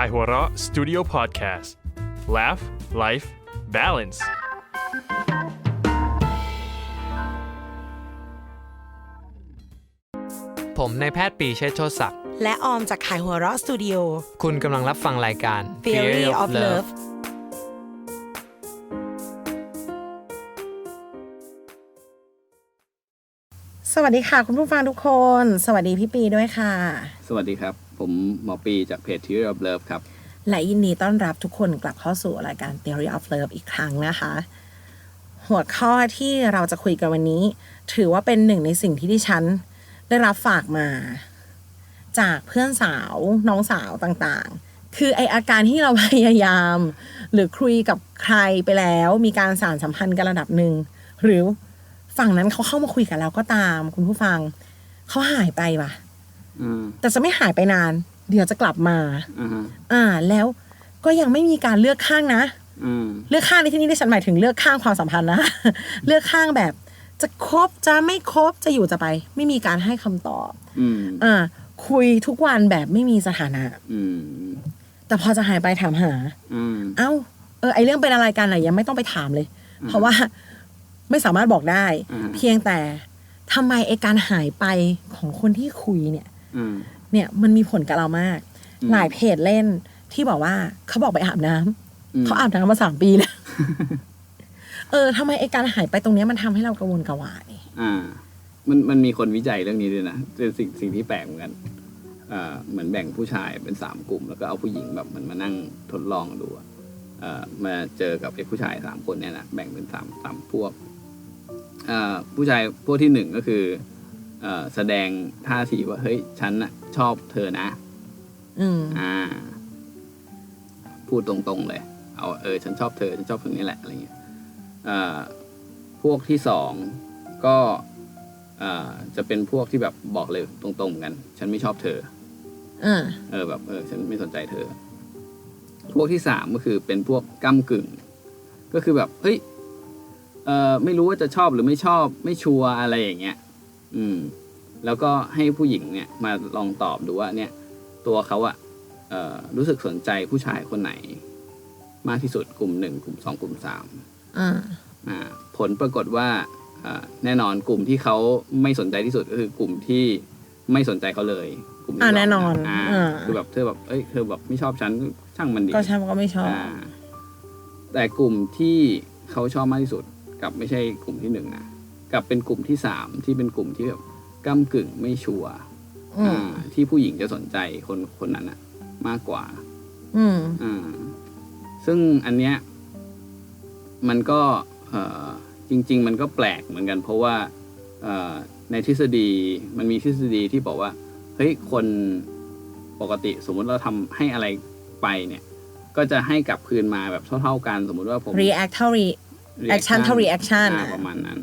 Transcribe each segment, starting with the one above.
Kaihura Studio Podcast Laugh Life Balance ผมนายแพทย์ปรีเชษฐ์โชติศักดิ์ และออมจากขายหัวเราะสตูดิโอ คุณกำลังรับฟังรายการ Theory of Love สวัสดีค่ะ คุณผู้ฟังทุกคน สวัสดีพี่ปีด้วยค่ะ สวัสดีครับ ผมหมอปีจากเพจ Theory of Love ครับ และยินดีต้อนรับทุกคนกลับเข้าสู่รายการ Theory of Love อีกครั้งนะคะ หัวข้อที่เราจะคุยกันวันนี้ ถือว่าเป็นหนึ่งในสิ่งที่ดิฉันได้รับฝากมา จากเพื่อนสาวน้องสาวต่างๆ คือไออาการที่เราพยายาม หรือคุยกับใครไปแล้ว มีการสารสัมพันธ์กันระดับหนึ่งหรือฝั่งนั้นเขาเข้ามาคุยกับเราก็ตาม คุณผู้ฟังเขาหายไปว่ะ แต่จะไม่หายไปนาน เดี๋ยวจะกลับมาอ่าฮะอ่าแล้วก็ยังไม่มีการเลือกข้างนะอืมเลือกข้างในที่นี้ที่ฉันหมายถึงเลือกข้างความสัมพันธ์นะเลือกข้างแบบ จะคบจะไม่คบจะอยู่จะไป ไม่มีการให้คำตอบอืมอ่า คุยทุกวันแบบไม่มีสถานะอืมแต่พอจะหายไปถามหาอืมเอ้า เออไอเรื่องเป็นอะไรกันอะยังไม่ต้องไปถามเลย เพราะว่าไม่สามารถบอกได้อืมเพียงแต่ทำไมไอการหายไปของคนที่คุยเนี่ยอืม เนี่ยมันมีผลกับเรามากอืมหลายเพจเล่นที่บอกว่าเขาบอกไปอาบน้ำอืมเขาอาบน้ำมาสามปีแล้วเออทำไมไอการหายไปตรงเนี้ยมันทำให้เรากระวนกระวายอ่า มันมันมีคนวิจัยเรื่องนี้ด้วยนะเป็นสิ่งสิ่งที่แปลกเหมือนกันอ่าเหมือนแบ่งผู้ชายเป็นสามกลุ่ม แล้วก็เอาผู้หญิงแบบมันมานั่งทดลองดูอะเอ่อมาเจอกับไอ้ผู้ชายสามคนเนี่ยนะแบ่งเป็นสามสามพวกอ่าผู้ชายพวกที่หนึ่งก็คือเอ่อ แสดงท่าทีว่าเฮ้ยฉันน่ะชอบเธอนะอืมอ่า พูดตรงๆเลย เอาเออ ฉันชอบเธอ ฉันชอบคนนี้แหละอะไรเงี้ยอ่าพวกที่สองก็อ่าจะเป็นพวกที่แบบบอกเลยตรงๆเหมือนกัน ฉันไม่ชอบเธออ่าเออแบบ เออ ฉันไม่สนใจเธอ พวกที่สามก็คือเป็นพวกก้ากึ่ง ก็คือแบบเฮ้ยเออไม่รู้ว่าจะชอบหรือไม่ชอบ ไม่ชัวร์อะไรอย่างเงี้ย อืม แล้วก็ให้ผู้หญิงเนี่ยมาลองตอบดูว่าเนี่ย ตัวเขาอะเอ่อรู้สึกสนใจผู้ชายคนไหน มากที่สุดกลุ่มหนึ่งกลุ่มสองกลุ่มสามอ่าอ่าผลปรากฏว่าอ่าแน่นอนกลุ่มที่เขาไม่สนใจที่สุดก็คือกลุ่มที่ไม่สนใจเขาเลย กลุ่มที่อ่าสงแน่นอนอ่าอ่าคือแบบเธอแบบเอ้ยเธอแบบไม่ชอบฉันช่างมันดีก็ฉันก็ไม่ชอบอ่าแต่กลุ่มที่เขาชอบมากที่สุดกลับไม่ใช่กลุ่มที่หนึ่งนะ กลับเป็นกลุ่มที่สามที่เป็นกลุ่มที่แบบก้ากึ่งไม่ชัวร์อืมอ่า ที่ผู้หญิงจะสนใจคนคนนั้นอะมากกว่า อืมอ่า ซึ่งอันเนี้ย มันก็ เอ่อจริง ๆ มันก็แปลกเหมือนกัน เพราะว่า เอ่อในทฤษฎีมันมีทฤษฎีที่บอกว่าเฮ้ยคนปกติสมมุติเราทำให้อะไรไปเนี่ย ก็จะให้กลับคืนมาแบบเท่า ๆกันสมมุติว่าผม react เท่า re action เท่า reaction อ่าอะประมาณนั้น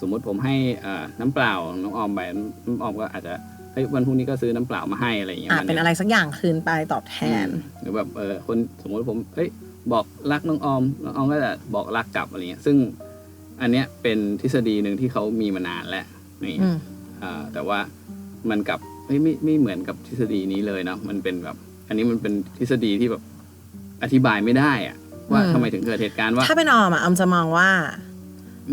สมมุติผมให้เอ่อน้ำเปล่าน้องออมไปน้องออมก็อาจจะเฮ้ยวันพรุ่งนี้ก็ซื้อน้ำเปล่ามาให้อะไรอย่างเงี้ยอะวัเป็นอะไรสักอย่างคืนไปตอบแทนอืมหรือแบบเออคนสมมติผมเอ้ยบอกรักน้องออมน้องออมก็จะบอกรักกลับอะไรเงี้ย ซึ่งอันเนี้ยเป็นทฤษฎีหนึ่งที่เขามีมานานแล้วนี่อืมอ่าแต่ว่ามันกลับเฮ้ยไม่ไม่เหมือนกับทฤษฎีนี้เลยเนาะมันเป็นแบบ อันนี้มันเป็นทฤษฎีที่แบบอธิบายไม่ได้อะว่าอืมทำไมถึงเกิดเหตุการณ์ว่า ถ้าเป็นออมอะออมจะมองว่าอืม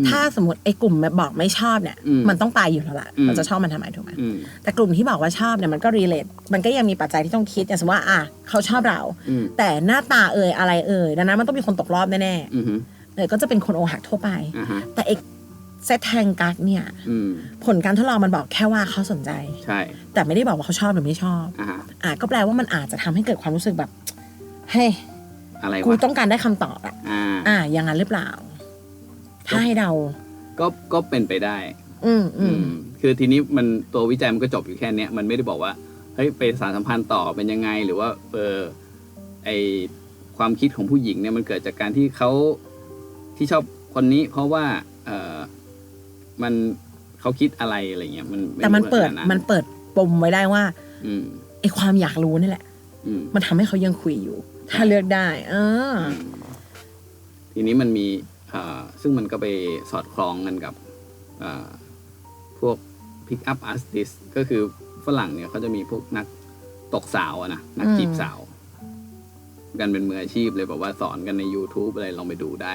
ถ้าสมมติไอ้กลุ่มแบบบอกไม่ชอบเนี่ยอืมมันต้องตายอยู่แล้วล่ะอืมเราจะชอบมันทำไมถูกไหมอืมแต่กลุ่มที่บอกว่าชอบเนี่ยมันก็รีเลทมันก็ยังมีปัจจัยที่ต้องคิดอย่างสมมติว่าอะเขาชอบเราอืมแต่หน้าตาเอ่ยอะไรเอ่ยดังนั้นมันต้องมีคนตกรอบแน่อืมฮึๆเออก็จะเป็นคนโอหักทั่วไปอ่าฮะแต่เอกเซตแทงกักเนี่ยอืมผลการทดลองมันบอกแค่ว่าเขาสนใจใช่แต่ไม่ได้บอกว่าเขาชอบหรือไม่ชอบอ่าฮะอะก็แปลว่ามันอาจจะทำให้เกิดความรู้สึกแบบเฮ้ยอะไรกูวะต้องการได้คำตอบอะอ่าอะอย่างนั้นหรือเปล่า ถ้าให้เดา ก็ก็เป็นไปได้ อืมอือืมมคือทีนี้มันตัววิจัยมันก็จบอยู่แค่เนี้ยมันไม่ได้บอกว่าเฮ้ยไปสารสัมพันธ์ต่อเป็นยังไง หรือว่าเออไอความคิดของผู้หญิงเนี่ยมันเกิดจากการที่เขาที่ชอบคนนี้ เพราะว่าเออมันเขาคิดอะไรอะไรเงี้ยมันไแต่มันเปิดรู้ขนามันเปิดปมไว้ได้ว่าอืมไอความอยากรู้นี่แหละ อืม มันทำให้เขายังคุยอยู่ ถ้าเลือกได้ เออ ทีนี้มันมีเอ่อ ซึ่งมันก็ไปสอดคล้องกันกับพวก pick up artist ก็คือฝรั่งเนี่ยเขาจะมีพวกนักตกสาวนะนักจีบสาว กันเป็นมืออาชีพเลยแบบว่าสอนกันใน YouTube อะไรลองไปดูได้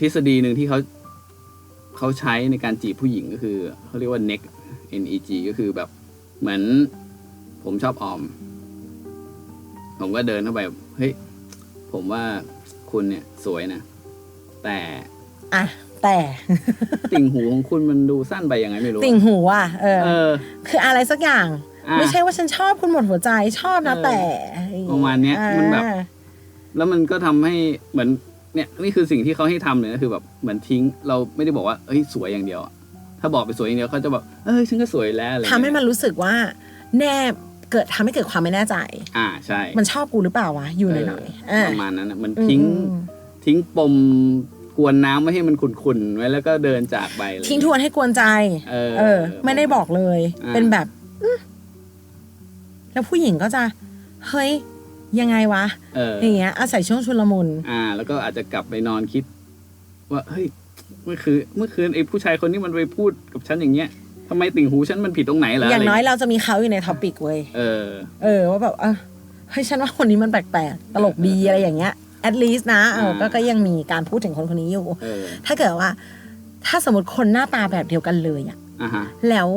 ทฤษฎีหนึ่งที่เขาเขาใช้ในการจีบผู้หญิงก็คือเขาเรียกว่า neg n e g ก็คือแบบเหมือนผมชอบออม ผมก็เดินเข้าไป เฮ้ย ผมว่า คุณเนี่ยสวยนะ แต่อะแต่ ติ่งหูของคุณมันดูสั้นไปยังไงไม่รู้ ติ่งหูอะเออ เออ คืออะไรสักอย่าง อะ ไม่ใช่ว่าฉันชอบคุณหมดหัวใจชอบนะเออแต่ประมาณเนี้ยมันแบบ อ่าแล้วมันก็ทำให้เหมือนเนี่ยนี่คือสิ่งที่เขาให้ทำเลยนะคือแบบเหมือนทิ้ง เราไม่ได้บอกว่าเอ้ยสวยอย่างเดียวอะถ้าบอกไปสวยอย่างเดียวเขาจะแบบเอ้ยฉันก็สวยแล้วอะไรทำให้มันเงี้ยรู้สึกว่า แน่ เกิดทำให้เกิดความไม่แน่ใจ อ่าใช่ มันชอบกูหรือเปล่าวะ อยู่หน่อยๆอ่าประมาณนั้นนะมันอืมทิ้งอืมทิ้งปมกวนน้ำไม่ให้มันขุ่นๆไว้แล้วก็เดินจากไปอะไรทิ้งทวนให้กวนใจ เออเออ ไม่ได้บอกเลยอ่าเป็นแบบอื้อแล้วผู้หญิงก็จะ เฮ้ย ยังไงวะเอออย่างเงี้ยอาศัยช่วงชุลมุนอ่า แล้วก็อาจจะกลับไปนอนคิด ว่าเฮ้ยเมื่อคืนเมื่อคืนไอ้ผู้ชายคนนี้มันไปพูดกับฉันอย่างเงี้ย ทำไมติ่งหูฉันมันผิดตรงไหนเหรอออย่างน้อยะไรเราจะมีเขาอยู่ในท็อปิกเว้ยเออ เออว่าแบบเออเฮ้ยฉันว่าคนนี้มันแปลกๆตลกดีอะไรอย่างเงี้ย at least นะเออก็อ่าก็ยังมีการพูดถึงคนคนนี้อยู่ เออถ้าเกิดว่า ถ้าสมมติคนหน้าตาแบบเดียวกันเลยอะอะฮะแล้ว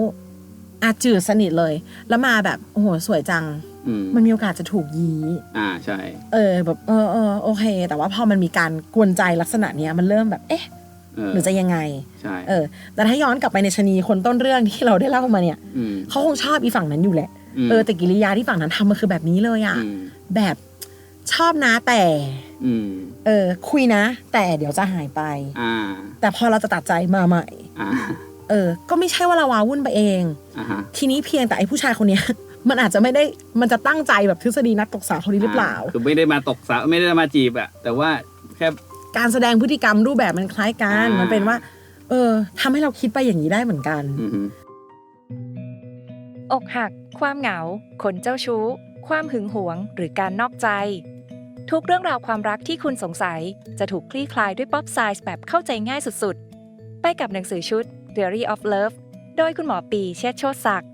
อาจจืดสนิทเลย แล้วมาแบบโอ้โหสวยจัง อืมมันมีโอกาสจะถูกยี้ อ่าใช่ เออแบบเออเออโอเค แต่ว่าพอมันมีการกวนใจลักษณะเนี้ยมันเริ่มแบบ เอ๊ะเออ หรือจะยังไงใช่เออ แต่ถ้าย้อนกลับไปในชะนีคนต้นเรื่องที่เราได้เล่ามาเนี่ยอืมเขาคงชอบอีฝั่งนั้นอยู่แหละมเออแต่กิริยาที่ฝั่งนั้นทำมันคือแบบนี้เลยอะอืมแบบชอบนะแต่อืมเออ คุยนะ แต่เดี๋ยวจะหายไปอ่าแต่พอเราจะตัดใจมาใหม่อ่าเออ ก็ไม่ใช่ว่าเราวาวุ่นไปเองอ่าฮะทีนี้เพียงแต่ไอ้ผู้ชายคนเนี้ยมันอาจจะไม่ได้มันจะตั้งใจแบบทฤษฎีนักตกสาวคนนี้หรือเปล่า คือไม่ได้มาตกสาวไม่ได้มาจีบอะแต่ว่าแค่ การแสดงพฤติกรรมรูปแบบมันคล้ายกันอ่ามัมันเป็นว่า เออทำให้เราคิดไปอย่างนี้ได้เหมือนกันอือฮึอกหัก ความเหงา คนเจ้าชู้ ความหึงหวง หรือการนอกใจ ทุกเรื่องราวความรักที่คุณสงสัย จะถูกคลี่คลายด้วยป๊อปไซส์แบบเข้าใจง่ายสุดๆ ไปกับหนังสือชุด Theory of Love โดยคุณหมอปีเชษฐ์โชติศักดิ์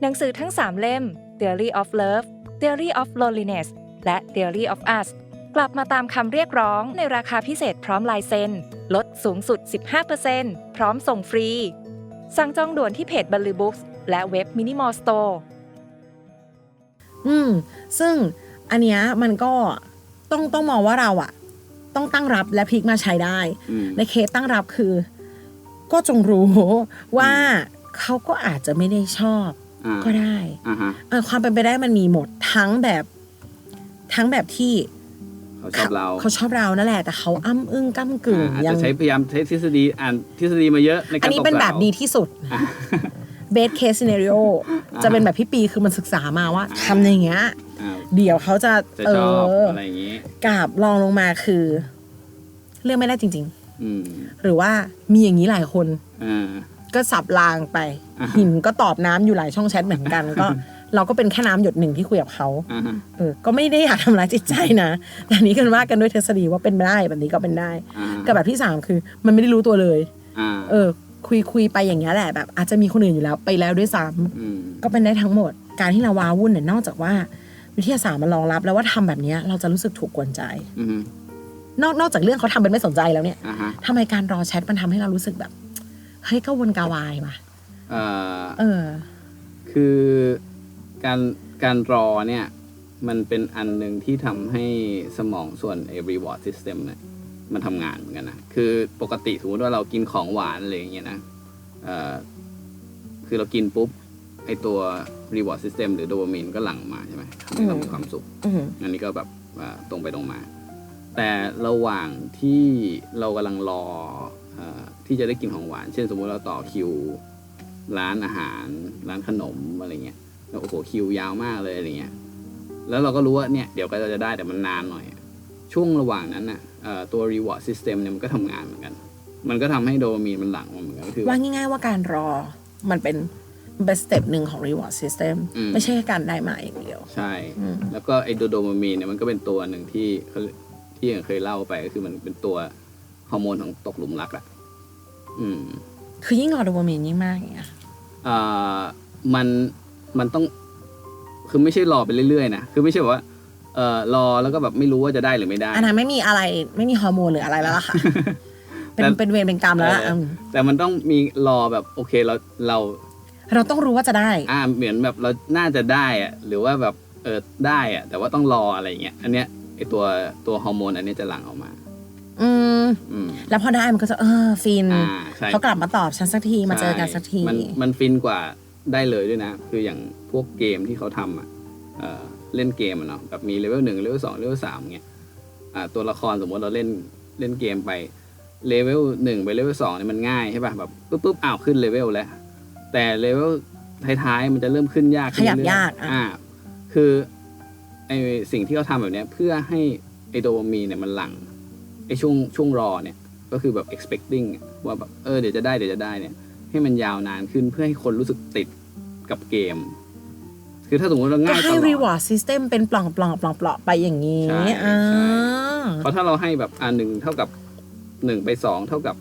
หนังสือทั้ง 3 เล่ม Theory of Love Theory of Loneliness และ Theory of Us กลับมาตามคำเรียกร้องในราคาพิเศษพร้อมลายเซ็น ลดสูงสุด 15%พร้อมส่งฟรี สั่งจองด่วนที่เพจบัลลือบุ๊กและเว็บมินิมอลสโตร์อืม ซึ่งอันเนี้ยมันก็ต้องต้องมองว่าเราอะต้องตั้งรับและพลิกมาใช้ได้อืมในเคสตั้งรับคือ ก็จงรู้ว่าเขาก็อาจจะไม่ได้ชอบอ่าก็ได้อ่าฮะเออความเป็นไปได้มันมีหมดทั้งแบบทั้งแบบที่ เขาชอบเราเขาชอบเรานั่นแหละแต่เขาอ้ำอึ้งก้ากึ่งอ่าอาจยัจะงใช้พยายามใช้ทฤษฎีอ่านทฤษฎีมาเยอะในการอันนี้ตกเป็นแบบสาวดีที่สุดอ่า best case scenario จะเป็นแบบพี่ปีคือมันศึกษามาว่าทำอย่างเงี้ยอ่าเดี๋ยวเขาจะจะเอชอบออะไรอย่างงี้กราบลองลงมาคือ เรื่องไม่ได้จริงอืมๆหรือว่ามีอย่างนี้หลายคนอ่าก็สับรางไปอ่าฮะหินก็ตอบน้ำอยู่หลายช่องแชทเหมือนกันก็ เราก็เป็นแค่น้ำหยดหนึ่งที่คุยกับเขาอ่าฮะเออ ก็ไม่ได้อยากทำร้ายจิตใจนะแต่อันนี้กันว่ากันด้วยทฤษฎีว่าเป็นไปได้แบบนี้ก็เป็นได้อ่ากับแบบที่สามคือ มันไม่ได้รู้ตัวเลยอ่าเออ คุยคุยไปอย่างเงี้ยแหละแบบ อาจจะมีคนอื่นอยู่แล้วไปแล้วด้วยซ้ำอืมก็เป็นได้ทั้งหมด การที่เราว้าวุ่นเนี่ยนอกจากว่า วิทยาศาสตร์มันรองรับ แล้วว่าทำแบบเนี้ยเราจะรู้สึกถูกกวนใจอืมนอกนอกจากเรื่องเขาทำเป็นไม่สนใจแล้วเนี่ยอ่าฮะทำไมการรอแชทมันทำให้เรารู้สึกแบบเฮ้ยก็วนกาวายมาเอ่อเออคือ การการรอเนี่ย มันเป็นอันหนึ่งที่ทำให้สมองส่วนไอ้ reward system เนี่ยมันทำงานเหมือนกันนะ คือปกติสมมติว่าเรากินของหวานอะไรอย่างเงี้ยนะเอ่อคือเรากินปุ๊บ ไอตัว reward system หรือโดปามีนก็หลั่งมาใช่ไหมทำให้เรามีความสุข อืมอันนี้ก็แบบว่าตรงไปตรงมา แต่ระหว่างที่เรากำลังรอเออที่จะได้กินของหวาน เช่นสมมุติเราต่อคิว ร้านอาหาร ร้านขนมอะไรเงี้ยแล้ว โอ้โหคิวยาวมากเลยอะไรเงี้ย แล้วเราก็รู้ว่าเนี่ยเดี๋ยวก็จะได้แต่มันนานหน่อย ช่วงระหว่างนั้นน่ะเอ่อตัว reward system เนี่ยมันก็ทำงานเหมือนกัน มันก็ทำให้โดปามีนมันหลั่งมาเหมือนกันก็คือว่าง่ายๆว่าการรอมันเป็นมันเป็นสเต็ปหนึ่งของ reward system อืมไม่ใช่แค่การได้มาอย่างเดียว ใช่อืมแล้วก็ไอตัวโดปามีนเนี่ยมันก็เป็นตัวหนึ่งที่เขาที่อย่างเคยเล่าไปก็คือมันเป็นตัวฮอร์โมนของตกหลุมรักอะอืม คือยิ่งรอโดปามีนยิ่งมากอย่างเงี้ยอ่ามัน มันต้อง คือไม่ใช่รอไปเรื่อยๆนะคือไม่ใช่แบบว่าเออรอแล้วก็แบบไม่รู้ว่าจะได้หรือไม่ได้ อันนั้นไม่มีอะไรไม่มีฮอร์โมนหรืออะไรแล้วล่ะค่ะ เป็นแต่ เป็นเวรเป็นกรรมแล้วล่ะเอออืมแต่มันต้องมีรอแบบโอเคเราเรา เราต้องรู้ว่าจะได้ อ่าเหมือนแบบเราน่าจะได้อะหรือว่าแบบเออได้อะแต่ว่าต้องรออะไรอย่างเงี้ยอันเนี้ยไอตัวตัวฮอร์โมนอันเนี้ยจะหลั่งออกมา อืม อืมแล้วพอได้มันก็จะเออฟินอ่าใช่เขากลับมาตอบฉันสักทีมาเจอกันสักทีมันมันฟินกว่า ได้เลยด้วยนะ คืออย่างพวกเกมที่เขาทำอะเอ่อเล่นเกมอะเนาะแบบมีเลเวลหนึ่งเลเวลสองเลเวลสามเงี้ยอ่าตัวละครสมมติเราเล่นเล่นเกมไปเลเวลหนึ่งไปเลเวลสองเนี่ยมันง่ายใช่ป่ะแบบปุ๊บปุ๊บอ้าวขึ้นเลเวลแล้ว แต่เลเวลท้ายๆมันจะเริ่มขึ้นยากขึ้นขยับเรื่อยๆยากอะอ่าคือไอสิ่งที่เขาทำแบบเนี้ยเพื่อให้ไอโดปามีนเนี่ยมันหลั่งไอช่วงช่วงรอเนี่ยก็คือแบบ expecting อะว่าแบบเออเดี๋ยวจะได้เดี๋ยวจะได้เนี่ยให้มันยาวนานขึ้นเพื่อให้คนรู้สึกติด กับเกม คือถ้าสมมติเราก็ง่ายตให้ลอด reward system เป็นปล่องปล่องปล่องปล่องไปอย่างนี้ใช่อ่าใช่เพราะถ้าเราให้แบบอ่าหนึ่งเท่ากับหนึ่งไปสองเท่ากับ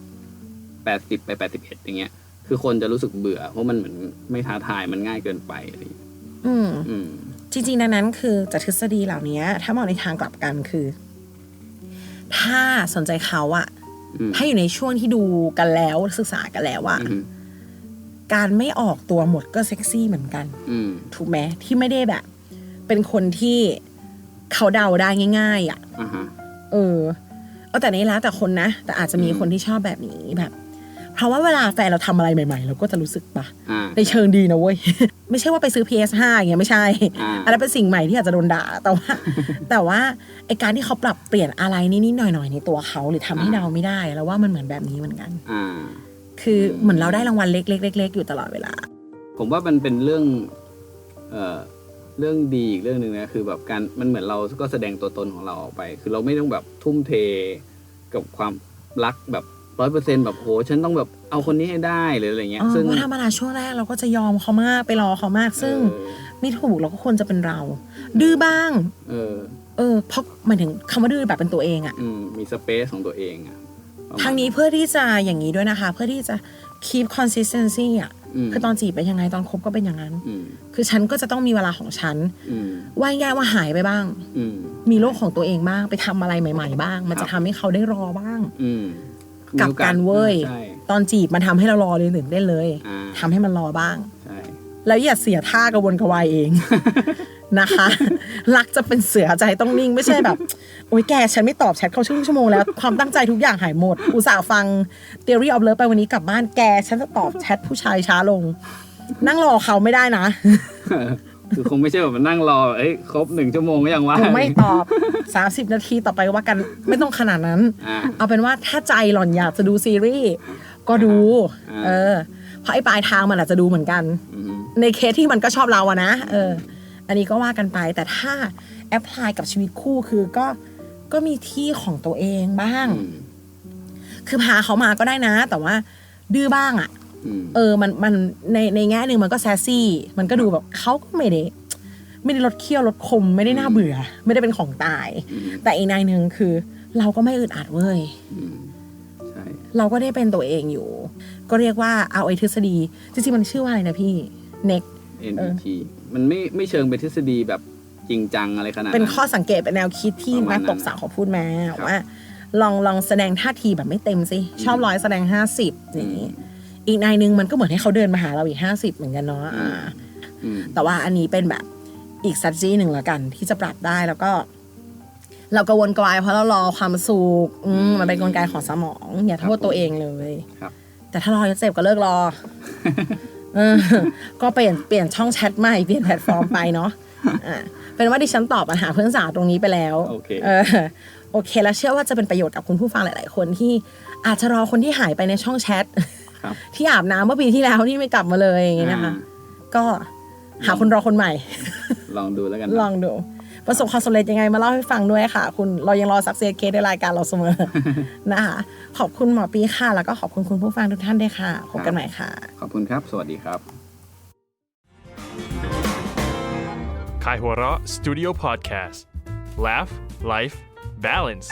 แปดสิบไปแปดสิบเอ็ดอย่างเงี้ย คือคนจะรู้สึกเบื่อ เพราะมันเหมือนไม่ท้าทายมันง่ายเกินไปอะไรอย่างเงี้ยอืมอืมจริงๆดังนั้นคือจากทฤษฎีเหล่านี้ถ้ามองในทางกลับกันคือ ถ้าสนใจเขาอะอืมถ้าอยู่ในช่วงที่ดูกันแล้วศึกษากันแล้วอะอืม การไม่ออกตัวหมดก็เซ็กซี่เหมือนกัน อืม ถูกไหมที่ไม่ได้แบบ เป็นคนที่เขาเดาได้ง่าย ๆอะอ่าฮะ เออเอาแต่นี้แล้วแต่คนนะ แต่อาจจะมีอืม คนที่ชอบแบบนี้แบบ เพราะว่าเวลาแฟนเราทำอะไรใหม่ ๆ เราก็จะรู้สึกปะอ่า ในเชิงดีนะเว้ย ไม่ใช่ว่าไปซื้อ PS5 อย่างเงี้ยไม่ใช่ อ่า อันนั้นเป็นสิ่งใหม่ที่อาจจะโดนด่า แต่ว่า แต่ว่าไอการที่เขาปรับเปลี่ยนอะไรนิดๆหน่อยๆในตัวเขาหรือทำให้อ่าเดาไม่ได้ แล้วว่ามันเหมือนแบบนี้เหมือนกัน อ่า คือเหมือนเราได้รางวัลเล็กๆๆๆ อยู่ตลอดเวลา ผมว่ามันเป็นเรื่องเอ่อเรื่องดีอีกเรื่องหนึ่งนะคือแบบการมันเหมือนเราก็แสดงตัวตนของเราออกไป คือเราไม่ต้องแบบทุ่มเทกับความรักแบบร้อยเปอร์เซ็นแบบโหฉันต้องแบบเอาคนนี้ให้ได้หรืออะไรเงี้ยอ๋อซึ่งเพราะธรรมดาช่วงแรกเราก็จะยอมเขามากไปรอเขามาก ซึ่งเออไม่ถูกเราก็ควรจะเป็นเรา ดื้อบ้าง เออ เออเพราะหมายถึงคำว่าดื้อแบบเป็นตัวเองอะอืมมีสเปซของตัวเองอะประมาณ ทางนี้เพื่อที่จะอย่างนี้ด้วยนะคะ เพื่อที่จะ keep consistency อะมคือตอนจีบเป็นยังไงตอนคบก็เป็นอย่างนั้นอืมคือฉันก็จะต้องมีเวลาของฉันอืมว่าง่ายๆว่าหายไปบ้างอืมมีโลกของตัวเองบ้าง ไปทำอะไรใหม่ ๆ บ้าง มันครัจะบทำให้เขาได้รอบ้างอืมกลับกันเว้ยใช่ตอนจีบมันทำให้เรารอเลยตื่นได้นเลยอ่าทำให้มันรอบ้างใช่ แล้วอย่าเสียท่ากระวนกระวายเองนะคะ รักจะเป็นเสือใจต้องนิ่งไม่ใช่แบบ โอ๊ยแกฉันไม่ตอบแชทเขาชั่วชั่วโมงแล้ว ความตั้งใจทุกอย่างหายหมด อุตส่าห์ฟัง Theory of Love ไปวันนี้กลับบ้านแก ฉันจะตอบแชทผู้ชายช้าลง นั่งรอเขาไม่ได้นะคือคงไม่ใช่แบบมานั่งรอ เอ้ยครบหนึ่งชั่วโมงก็ยังว่าไม่ตอบ 30 นาทีต่อไปว่ากันไม่ต้องขนาดนั้นอ่าเอาเป็นว่าถ้าใจหล่อนอยากจะดูซีรีส์ก็ดูอ่าเออ เพราะไอ้ปลายทางมันอาจจะดูเหมือนกันอืม ในเคสที่มันก็ชอบเราอะนะเออ อันนี้ก็ว่ากันไปแต่ถ้าแอพพลายกับชีวิตคู่คือก็ก็มีที่ของตัวเองบ้างอืมคือพาเขามาก็ได้นะ แต่ว่าดื้อบ้างอะอืมเออ มันมันในในแง่หนึ่งมันก็แซสซี่ มันก็ดูแบบเขาก็ไม่ได้ไม่ได้ลดเคี้ยวลดคม ไม่ได้น่าเบื่อ ไม่ได้เป็นของตายอืมแต่อีกในหนึ่งคือ เราก็ไม่อึดอัดเว้ยอืมใช่เราก็ได้เป็นตัวเองอยู่ ก็เรียกว่าเอาไอ้ทฤษฎีจริงๆมันชื่อว่าอะไรนะพี่ neck NET มันไม่ไม่เชิงเป็นทฤษฎีแบบจริงจังอะไรขนาดเป็นนั้นข้อสังเกตเป็นแนวคิดที่ประมานัณกนั้นตบสาวเขาพูดมาครับว่า ลองลองแสดงท่าทีแบบไม่เต็มสิ ชอบร้อยแสดงห้าสิบอย่างนี้ อีกนายหนึ่งมันก็เหมือนให้เขาเดินมาหาเราอีกห้าสิบเหมือนกันเนาะอ่าอืมแต่ว่าอันนี้เป็นแบบอีกสัจจีหนึ่งแล้วกัน ที่จะปรับได้แล้วก็ เรากระวนกระวายเพราะเรารอความสุขอืมมันเป็นกลไกของสมองอย่าโทษตัวเองเลยครับแต่ถ้ารอจะเจ็บก็เลิกรอ เออก็เปลี่ยนเปลี่ยนช่องแชทใหม่เปลี่ยนแพลตฟอร์มไปเนาะอะเป็นว่าดิฉันตอบปัญหาเพื่อนสาวตรงนี้ไปแล้วโอเคเออโอเค แล้วเชื่อว่าจะเป็นประโยชน์กับคุณผู้ฟังหลาย ๆ คนที่อาจจะรอคนที่หายไปในช่องแชทครับที่อาบน้ำเมื่อปีที่แล้วที่ไม่กลับมาเลยอย่างงี้นะคะอ่าก็หาคนรอคนใหม่ ลองดูแล้วกันลองดู ประสบความสำเร็จยังไงมาเล่าให้ฟังด้วยค่ะ คุณเรายังรอสักเซเคสในรายการเราเสมอนะคะ ขอบคุณหมอปีค่ะ แล้วก็ขอบคุณคุณผู้ฟังทุกท่านด้วยค่ะพบกันใหม่ค่ะ ขอบคุณครับ สวัสดีครับ Kaihura Studio Podcast Laugh Life Balance